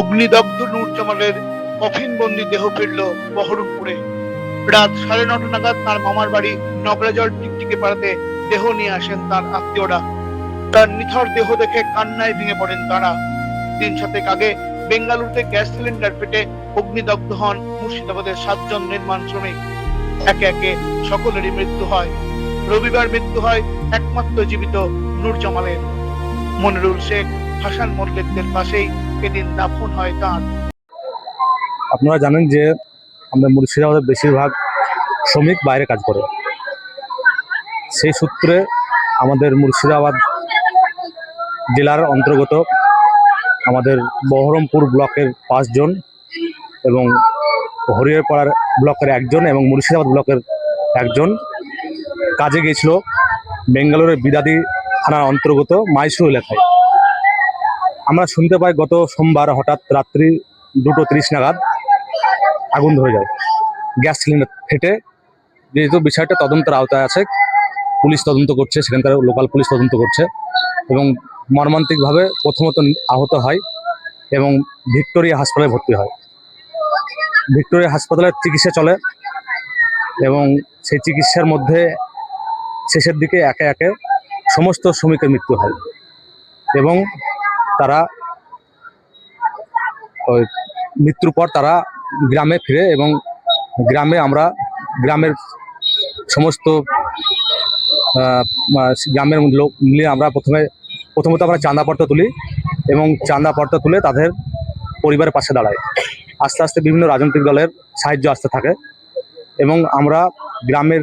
অগ্নিদগ্ধ নূরজামালের কফিনবন্দি দেহ ফিরল বহরমপুরে। রাত সাড়ে নটা নাগাদ তার মামার বাড়ি নগরাজল টিকটিকে পাড়াতে দেহ নিয়ে আসেন তার আত্মীয়রা। তার নিথর দেহ দেখে কান্নায় ভেঙে পড়েন তারা। দিন সাতেক আগে বেঙ্গালুরুতে গ্যাস সিলিন্ডার ফেটে অগ্নিদগ্ধ হন মুর্শিদাবাদের সাতজন নির্মাণ শ্রমিক। একে একে সকলেরই মৃত্যু হয়। রবিবার মৃত্যু হয় একমাত্র জীবিত নূরজামালের। মনিরুল শেখ, হাসান মল্লিকদের পাশেই এদিন দাফন হয় তাঁর। আপনারা জানেন যে আমাদের মুর্শিদাবাদের বেশিরভাগ শ্রমিক বাইরে কাজ করে। সেই সূত্রে আমাদের মুর্শিদাবাদ জেলার অন্তর্গত আমাদের বহরমপুর ব্লকের পাঁচজন এবং হরিয়ারপাড়ার ব্লকের একজন এবং মুর্শিদাবাদ ব্লকের একজন কাজে গিয়েছিল বেঙ্গালোরের বিদাদি থানার অন্তর্গত মাইসুর এলাকায়। আমরা শুনতে পাই গত সোমবার হঠাৎ রাত্রি দুটো তিরিশ নাগাদ আগুন ধরে যায়। গ্যাস সিলিন্ডার ফেটে, যেহেতু বিষয়টা তদন্তের আওতায় আছে, পুলিশ তদন্ত করছে, সেখানকার লোকাল পুলিশ তদন্ত করছে এবং মর্মান্তিকভাবে প্রথমত আহত হয় এবং ভিক্টোরিয়া হাসপাতালে ভর্তি হয়। ভিক্টোরিয়া হাসপাতালের চিকিৎসা চলে এবং সেই চিকিৎসার মধ্যে শেষের দিকে একে একে সমস্ত শ্রমিকের মৃত্যু হয় এবং তারা ওই মৃত্যুর পর তারা গ্রামে ফিরে এবং গ্রামে আমরা গ্রামের সমস্ত গ্রামের লোক মিলে আমরা প্রথমে, প্রথমত আমরা চাঁদা চাঁদাপত্র তুলি এবং চাঁদা চাঁদাপত্র তুলে তাদের পরিবারের পাশে দাঁড়াই। আস্তে আস্তে বিভিন্ন রাজনৈতিক দলের সাহায্য আসতে থাকে এবং আমরা গ্রামের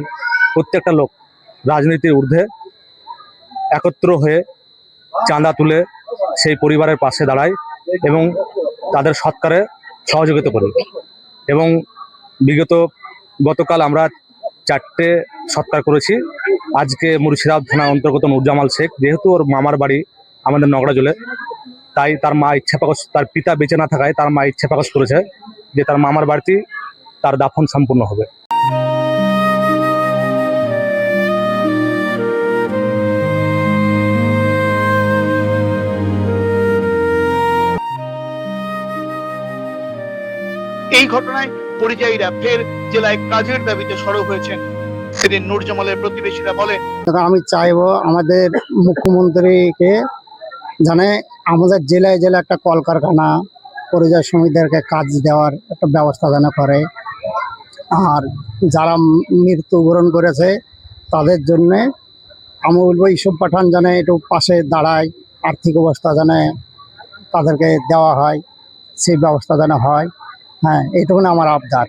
প্রত্যেকটা লোক রাজনীতির ঊর্ধ্বে একত্র হয়ে চাঁদা তুলে সেই পরিবারের পাশে দাঁড়াই এবং তাদের সৎকারে সহযোগিতা করি। এবং বিগত গতকাল আমরা চারটে সৎকার করেছি। আজকে মুর্শিদাবাদ থানার অন্তর্গত নুরজামাল শেখ, যেহেতু ওর মামার বাড়ি আমাদের নগরাজলে, তাই তার মা ইচ্ছা প্রকাশ তার পিতা বেঁচে না থাকায় তার মা ইচ্ছা প্রকাশ করেছে যে তার মামার বাড়িতেই তার দাফন সম্পূর্ণ হবে। এই ঘটনায় পরিযায়ীরা ফের জেলায় কাজের দাবিতে সরব হয়েছেন। সেদিন নূরজামালের প্রতিবেশীরা বলেন আমি চাইব আমাদের মুখ্যমন্ত্রীকে জানে আমাদের জেলায় জেলায় একটা কলকারখানা, পরিযায়ী শ্রমিকদেরকে কাজ দেওয়ার একটা ব্যবস্থা যেন করে। আর যারা মৃত্যুবরণ করেছে, তাদের জন্যে আমি বলব ইসব পাঠান যেন একটু পাশে দাঁড়ায়, আর্থিক অবস্থা যেন তাদেরকে দেওয়া হয়, সেই ব্যবস্থা যেন হয়। হ্যাঁ এইটুকুনি আমার আবদার।